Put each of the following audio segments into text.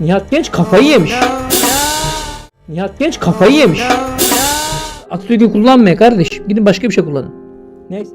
Nihat Genç kafayı yemiş. Nihat Genç kafayı yemiş. Atatürk'ü kullanmayın kardeşim. Gidin başka bir şey kullanın. Neyse.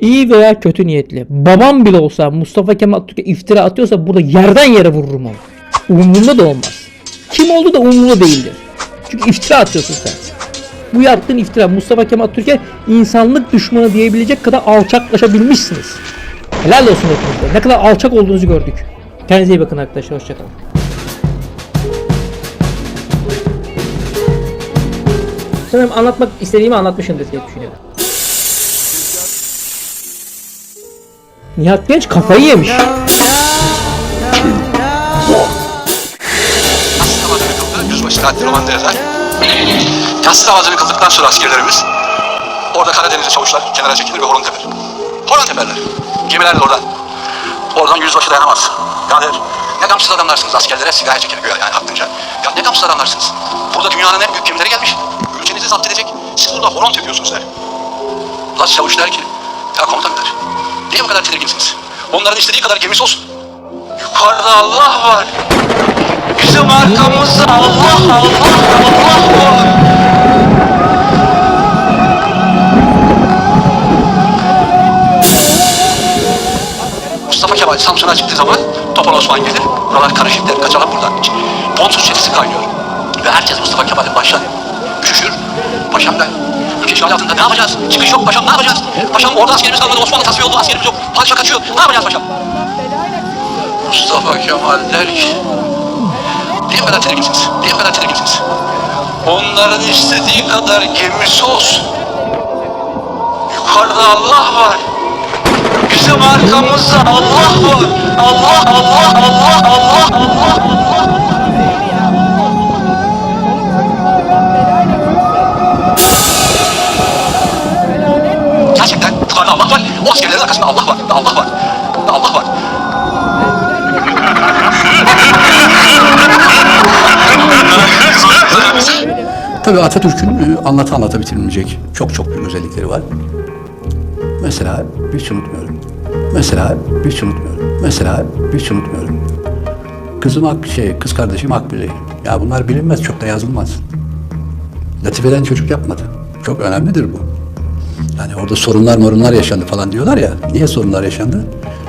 İyi veya kötü niyetli. Babam bile olsa Mustafa Kemal Atatürk'e iftira atıyorsa burada yerden yere vururum onu. Umurumda da olmaz. Kim oldu da umurumda değildir. Çünkü iftira atıyorsun sen. Bu yaptığın iftira Mustafa Kemal Atatürk'e insanlık düşmanı diyebilecek kadar alçaklaşabilmişsiniz. Helal olsun hepinize. Ne kadar alçak olduğunuzu gördük. Kendinize iyi bakın arkadaşlar. Hoşçakalın. Sanırım anlatmak istediğimi anlatmışımdır diye düşünüyorum. Nihat Genç kafayı yemiş. Yassı namazını kıldı. Yüzbaşı Tatil romanda yazar. Yassı namazını kıldıktan sonra askerlerimiz orada Karadenizli çavuşlar kenara çekilir ve horon teper. Horon teperler. Gemiler de oradan. Oradan yüzbaşı dayanamaz. Ya der, ne gamsız adamlarsınız askerlere silah güya yani aklınca. Ya ne gamsız adamlarsınız. Burada dünyanın en büyük gemileri Ülkenizi zapt edecek. Siz burada horon tepiyorsunuz der. Ulan çavuş der ki, ya komutan der. Niye bu kadar tedirginsiniz? Onların istediği kadar gemisi olsun. Yukarıda Allah var. Bizim arkamızda Allah Allah Allah var. Mustafa Kemal Samsun'a çıktığı zaman Topal Osman gelir. Buralar karışık der. Kaçalım buradan. Bonsuz çetesi kaynıyor. Ve herkes Mustafa Kemal'in başına. Paşam ben ülke işgali altında ne yapacağız? Çıkış yok paşam ne yapacağız? Paşam orada askerimiz kalmadı. Osmanlı tasfiye oldu askerimiz yok. Padişah kaçıyor. Ne yapacağız paşam? Mustafa Kemal der ki Niye kadar tedirginsiniz? Niye kadar tedirginsiniz? Onların istediği kadar gemisi olsun. Yukarıda Allah var. Bizim arkamızda Allah var. Allah Tabii Atatürk'ün e, anlatı anlata bitirilmeyecek çok çok büyük özellikleri var. Mesela hiç unutmuyorum. Mesela hiç unutmuyorum. Mesela hiç unutmuyorum. Kızım Ak, şey, kız kardeşim Akbili. Ya bunlar bilinmez, çok da yazılmaz. Latifeden çocuk yapmadı. Çok önemlidir bu. Yani orada sorunlar morunlar yaşandı falan diyorlar ya. Niye sorunlar yaşandı?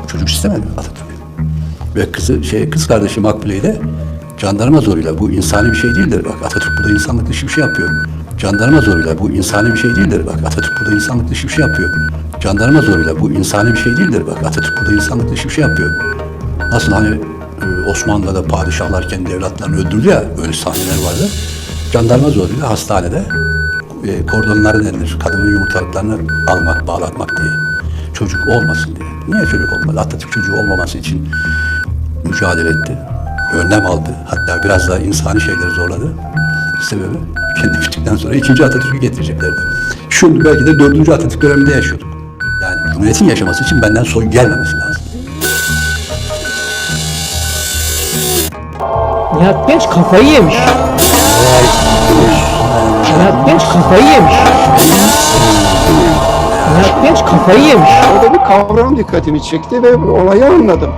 Çocuk istemedi Atatürk. Ve kızı şey kız kardeşi Makbule'yi de jandarma zoruyla bu insani bir şey değildir. Bak Atatürk burada insanlık dışı bir şey yapıyor. Jandarma zoruyla bu insani bir şey değildir. Bak Atatürk burada insanlık dışı bir şey yapıyor. Jandarma zoruyla bu insani bir şey değildir. Bak Atatürk burada insanlık dışı bir şey yapıyor. Nasıl hani e, Osmanlı'da padişahlar kendi evlatlarını öldürdü ya öyle sahneler vardı. Jandarma zoruyla hastanede e, kordonları denilir. Kadının yumurtalıklarını almak, bağlatmak diye. Çocuk olmasın diye. Niye çocuk olmadı? Atatürk çocuğu olmaması için mücadele etti. Önlem aldı. Hatta biraz daha insani şeyleri zorladı. Sebebi kendi bittikten sonra ikinci Atatürk'ü getireceklerdi. Şimdi belki de dördüncü Atatürk döneminde yaşıyorduk. Yani Cumhuriyet'in yaşaması için benden soy gelmemesi lazım. Nihat Genç kafayı yemiş. Nihat Genç kafayı yemiş. Kafayı yemiş. Orada bir kavram dikkatimi çekti ve olayı anladım.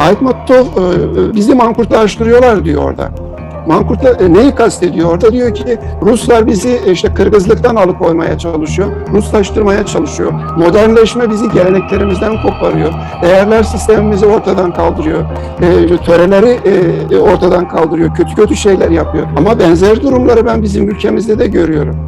Aytmatov e, e, bizi mankurtlaştırıyorlar diyor orada. Mankurtla e, neyi kastediyor orada? Diyor ki Ruslar bizi işte Kırgızlıktan alıkoymaya çalışıyor. Ruslaştırmaya çalışıyor. Modernleşme bizi geleneklerimizden koparıyor. Değerler sistemimizi ortadan kaldırıyor. E, töreleri e, ortadan kaldırıyor. Kötü kötü şeyler yapıyor. Ama benzer durumları ben bizim ülkemizde de görüyorum.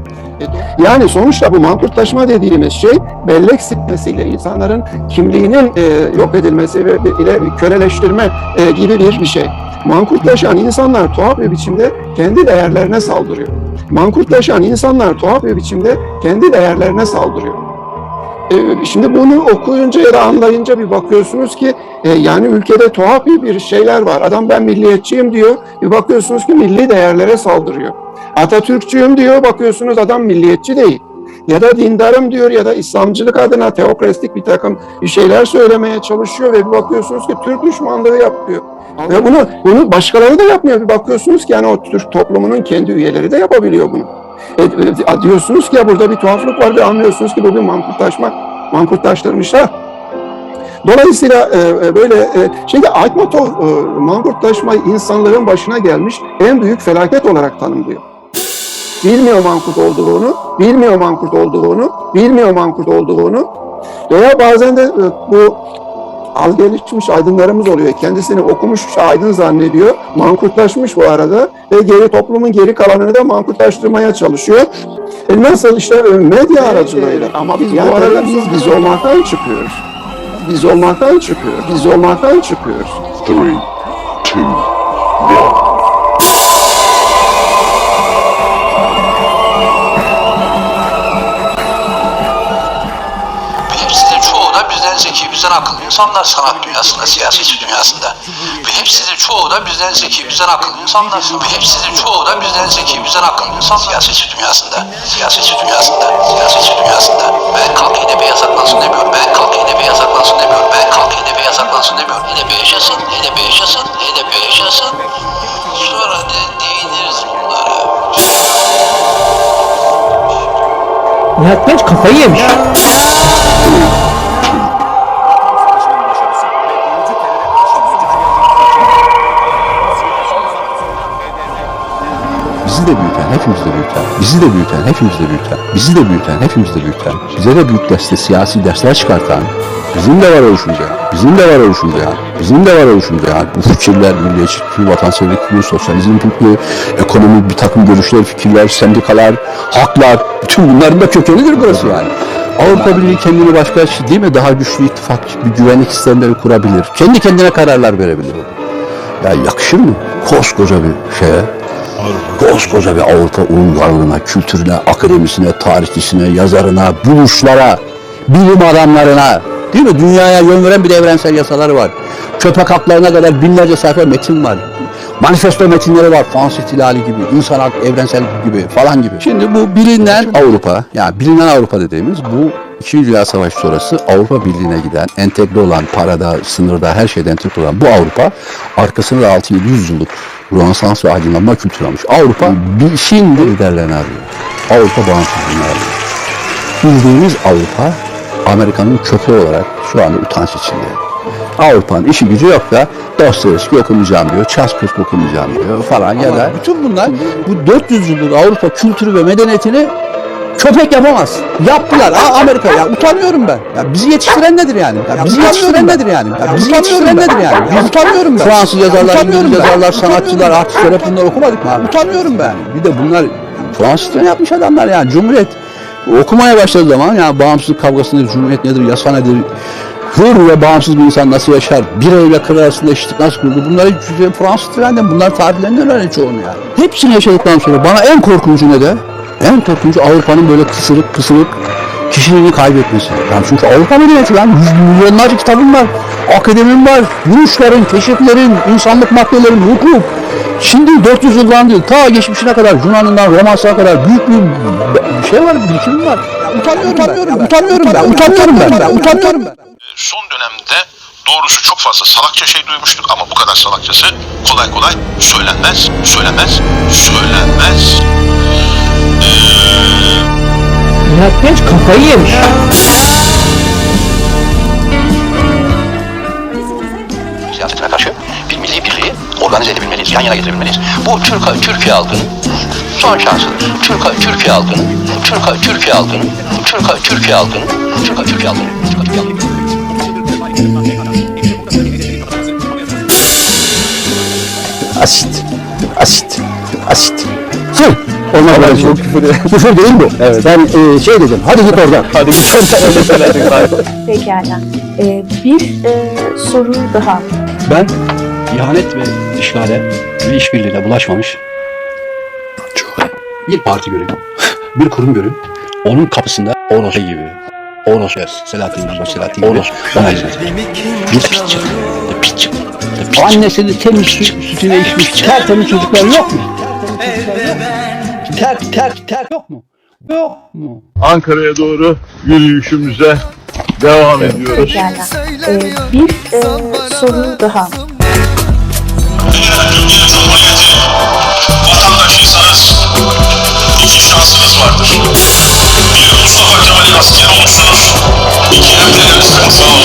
Yani sonuçta bu mankurtlaşma dediğimiz şey bellek silmesiyle insanların kimliğinin e, yok edilmesi ve ile köleleştirme e, gibi bir bir şey. Mankurtlaşan insanlar tuhaf bir biçimde kendi değerlerine saldırıyor. Mankurtlaşan insanlar tuhaf bir biçimde kendi değerlerine saldırıyor. E, Şimdi bunu okuyunca ya da anlayınca bir bakıyorsunuz ki e, yani ülkede tuhaf bir bir şeyler var. Adam ben milliyetçiyim diyor. Bir bakıyorsunuz ki milli değerlere saldırıyor. Atatürkçüyüm diyor. Bakıyorsunuz adam milliyetçi değil. Ya da dindarım diyor ya da İslamcılık adına teokrastik bir takım bir şeyler söylemeye çalışıyor ve bir bakıyorsunuz ki Türk düşmanlığı yapıyor. Ve bunu bunu başkaları da yapmıyor. Bir bakıyorsunuz ki yani o Türk toplumunun kendi üyeleri de yapabiliyor bunu. E, e, diyorsunuz ki ya burada bir tuhaflık var ve anlıyorsunuz ki bu bir mankurtlaşma, mankurtlaştırmışlar. Dolayısıyla e, e, böyle e, şimdi Aytmatov e, mankurtlaşma insanların başına gelmiş en büyük felaket olarak tanımlıyor. Bilmiyor mankurt olduğunu, bilmiyor mankurt olduğunu, bilmiyor mankurt olduğunu veya bazen de e, bu az gelişmiş aydınlarımız oluyor. Kendisini okumuş aydın zannediyor. Mankurtlaşmış bu arada ve geri toplumun geri kalanını da mankurtlaştırmaya çalışıyor. E nasıl işte e, medya aracılığıyla. Ama biz bu arada biz biz olmaktan çıkıyoruz. Biz olmaktan çıkıyoruz. Biz olmaktan çıkıyoruz. Three, two, Ve hepsinin çoğu da bizden zeki, bizden akıllı insanlar sanat dünyasında, siyaset dünyasında. Ve hepsinin çoğu da bizden zeki, bizden akıllı insanlar. Ve hepsinin çoğu da bizden zeki, bizden akıllı insanlar. Siyaset dünyasında, siyaset dünyasında, siyaset dünyasında. Ben kalk HDP yasaklansın demiyorum. Ben Nihat Genç kafayı yemiş. Bizi de büyüten, hepimizi de büyüten, bizi de büyüten, hepimizi de büyüten, bizi de büyüten, hepimizi de büyüten, bize de büyük deste siyasi dersler çıkartan, bizim de var oluşunca, bizim de var oluşunca, bizim de var oluşunca, bu fikirler, milliyetçilik, vatanseverlik, sosyalizm fikri, ekonomik bir takım görüşler, fikirler, sendikalar, haklar, bütün bunların da kökenidir burası yani. Avrupa Birliği kendini başka değil mi daha güçlü ittifak, bir güvenlik sistemleri kurabilir. Kendi kendine kararlar verebilir. Ya yakışır mı? Koskoca bir şeye, koskoca bir Avrupa uygarlığına, kültürüne, akademisine, tarihçisine, yazarına, buluşlara, bilim adamlarına, değil mi? Dünyaya yön veren bir de evrensel yasaları var. Köpek haklarına kadar binlerce sayfa metin var. Manifesto metinleri var. Fransız ihtilali gibi, insan hak, evrensel gibi falan gibi. Şimdi bu bilinen Avrupa, yani bilinen Avrupa dediğimiz bu İkinci Dünya Savaşı sonrası Avrupa Birliği'ne giden, entegre olan, parada, sınırda, her şeyde entegre olan bu Avrupa arkasında da 6-700 yıllık Rönesans ve aydınlanma kültürü almış. Avrupa bir şimdi liderlerini arıyor. Avrupa bağımsızlığını arıyor. Bildiğimiz Avrupa Amerika'nın köpeği olarak şu anda utanç içinde. Avrupa'nın işi gücü yok da Dostoyevski okumayacağım diyor, Çaspırt okumayacağım diyor falan ya da bütün bunlar bu 400 yıllık Avrupa kültürü ve medeniyetini köpek yapamaz. Yaptılar. Aa, Amerika ya utanıyorum ben. Ya bizi yetiştiren nedir yani? Ya bizi yetiştiren nedir yani? Ya bizi yetiştiren nedir yani? Ya utanıyorum ben. Fransız yazarlar, İngiliz yazarlar, sanatçılar, artistler hep bunları okumadık mı abi? Utanıyorum ben. Bir de bunlar Fransızca yapmış adamlar yani. Cumhuriyet okumaya başladığı zaman yani bağımsızlık kavgası nedir, cumhuriyet nedir, yasa nedir, hür ve bağımsız bir insan nasıl yaşar, birey ile kral arasında eşitlik nasıl kurulur, bunları Fransız trenden, bunlar tarihlerinden öğren çoğunu yani. Hepsini yaşadıktan sonra bana en korkuncu ne de, en korkuncu Avrupa'nın böyle kısırık kısırık kişiliğini kaybetmesi. Yani çünkü Avrupa medeniyeti lan, yüz milyonlarca kitabım var, akademim var, yürüyüşlerin, keşiflerin, insanlık maddelerin, hukuk, Şimdi 400 yıldan değil, ta geçmişine kadar, Yunan'ından Romans'a kadar büyük bir bir şey var, birikimim var. Utanıyorum, utanıyorum ben, utanıyorum ben, utanıyorum ben, ben, utanıyorum ben. Son dönemde doğrusu çok fazla salakça şey duymuştuk ama bu kadar salakçası kolay kolay söylenmez, söylenmez, söylenmez. Nihat Genç kafayı yemiş. siyasetine karşı bir milli birliği organize edebilmeliyiz, yan yana getirebilmeliyiz. Bu Türk, Türkiye halkının son şansıdır. Türk, Türkiye halkının, Türk, Türkiye halkının, Türk, Türkiye halkının, Türk, Türkiye halkının, Türk, Türkiye halkının. Asit, asit, asit. Olmaz böyle şey. Küfür, küfür değil bu. Evet. Ben e, şey dedim, hadi git oradan. Hadi git oradan. Pekala. Ee, bir e, soru daha. Ben ihanet ve işgale ve işbirliğine bulaşmamış bir parti göreyim, bir kurum göreyim. Onun kapısında Oros gibi, Oros, Selahattin Yılmaz, Selahattin gibi ona hizmet eder. Bir piç bir piç çık, bir piç çık. Annesini temiz sütüne içmiş tertemiz çocuklar yok mu? Ter, ter, ter yok mu? Yok mu? Ankara'ya doğru yürüyüşümüze devam ediyoruz. Ee, bir e, soru daha. Vatandaşıysanız iki şansınız vardır. Bir Mustafa Kemal'in askeri olursunuz. İki hem de sağ